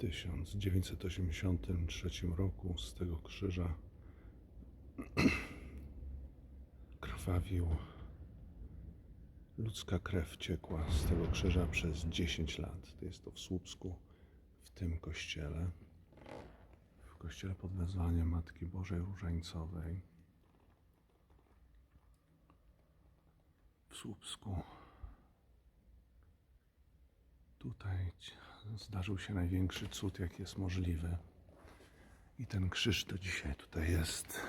1983 roku z tego krzyża krwawił ludzka krew ciekła z tego krzyża przez 10 lat. To jest to w Słupsku, w tym kościele. W kościele pod wezwaniem Matki Bożej Różańcowej. W Słupsku. Tutaj zdarzył się największy cud, jaki jest możliwy. I ten krzyż to dzisiaj tutaj jest.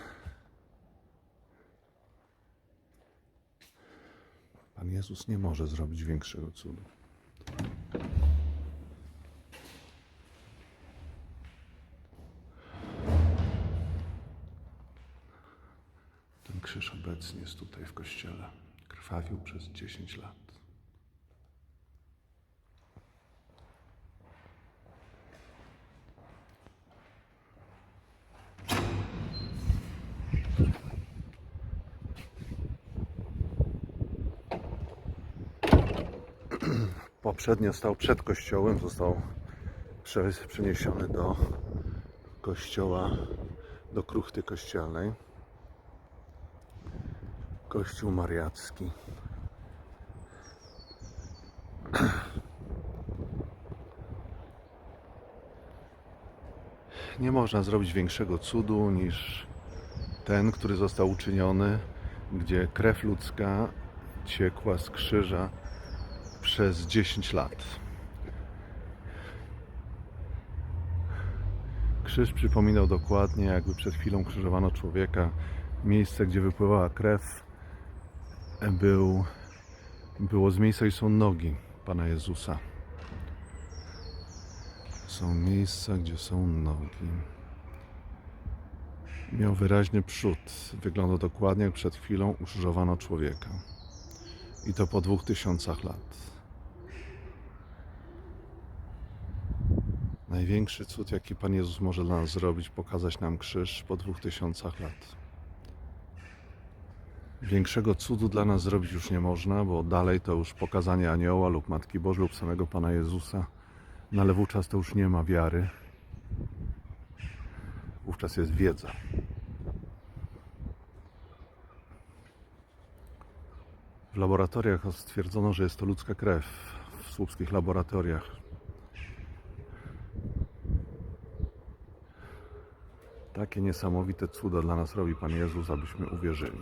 Pan Jezus nie może zrobić większego cudu. Ten krzyż obecnie jest tutaj w kościele. Krwawił przez 10 lat. Poprzednio stał przed kościołem, został prze- przeniesiony do kościoła, do kruchty kościelnej. Kościół mariacki. Nie można zrobić większego cudu niż ten, który został uczyniony, gdzie krew ludzka ciekła z krzyża przez 10 lat. Krzyż przypominał dokładnie, jakby przed chwilą krzyżowano człowieka. Miejsce, gdzie wypływała krew, był, było z miejsca, gdzie są nogi Pana Jezusa. Są miejsca, gdzie są nogi. Miał wyraźny przód. Wyglądał dokładnie jak przed chwilą ukrzyżowano człowieka. I to po dwóch tysiącach lat. Największy cud, jaki Pan Jezus może dla nas zrobić, pokazać nam krzyż po dwóch tysiącach lat. Większego cudu dla nas zrobić już nie można, bo dalej to już pokazanie anioła lub Matki Bożej lub samego Pana Jezusa. No ale wówczas to już nie ma wiary. Wówczas jest wiedza. W laboratoriach stwierdzono, że jest to ludzka krew. W słupskich laboratoriach. Takie niesamowite cuda dla nas robi Pan Jezus, abyśmy uwierzyli.